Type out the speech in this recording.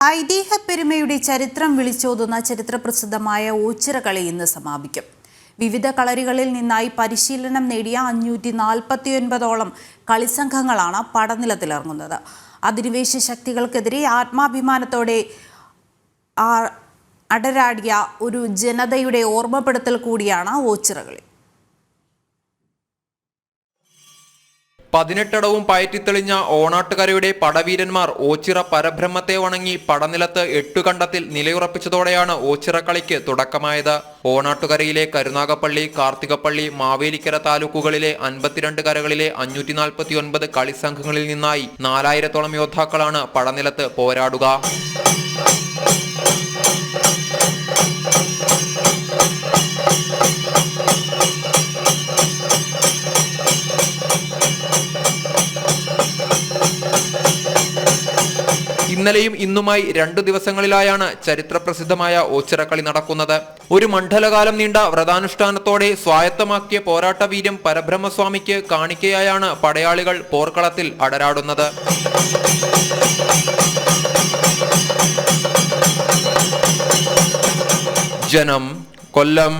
ഐതിഹ്യപ്പെരുമയുടെ ചരിത്രം വിളിച്ചോതുന്ന ചരിത്രപ്രസിദ്ധമായ ഓച്ചിറകളി ഇന്ന് സമാപിക്കും. വിവിധ കളരികളിൽ നിന്നായി പരിശീലനം നേടിയ അഞ്ഞൂറ്റി നാൽപ്പത്തിയൊൻപതോളം കളിസംഘങ്ങളാണ് പടനിലത്തിലിറങ്ങുന്നത്. അധിനിവേശ ശക്തികൾക്കെതിരെ ആത്മാഭിമാനത്തോടെ അടരാടിയ ഒരു ജനതയുടെ ഓർമ്മപ്പെടുത്തൽ കൂടിയാണ് ഓച്ചിറകളി. പതിനെട്ടടവും പയറ്റിത്തെളിഞ്ഞ ഓണാട്ടുകരയുടെ പടവീരന്മാർ ഓച്ചിറ പരബ്രഹ്മത്തെ വണങ്ങി പടനിലത്ത് എട്ടുകണ്ടത്തിൽ നിലയുറപ്പിച്ചതോടെയാണ് ഓച്ചിറ കളിക്ക് തുടക്കമായത്. ഓണാട്ടുകരയിലെ കരുനാഗപ്പള്ളി കാർത്തികപ്പള്ളി മാവേലിക്കര താലൂക്കുകളിലെ അൻപത്തിരണ്ട് കരകളിലെ അഞ്ഞൂറ്റി നാൽപ്പത്തി ഒൻപത് കളിസംഘങ്ങളിൽ നിന്നായി നാലായിരത്തോളം യോദ്ധാക്കളാണ് പടനിലത്ത് പോരാടുക. ഇന്നലെയും ഇന്നുമായി രണ്ടു ദിവസങ്ങളിലായാണ് ചരിത്രപ്രസിദ്ധമായ ഓച്ചിറക്കളി നടക്കുന്നത്. ഒരു മണ്ഡലകാലം നീണ്ട വ്രതാനുഷ്ഠാനത്തോടെ സ്വായത്തമാക്കിയ പോരാട്ടവീര്യം പരബ്രഹ്മസ്വാമിക്ക് കാണിക്കയായാണ് പടയാളികൾ പോർക്കളത്തിൽ അടരാടുന്നത്. ജനം കൊല്ലം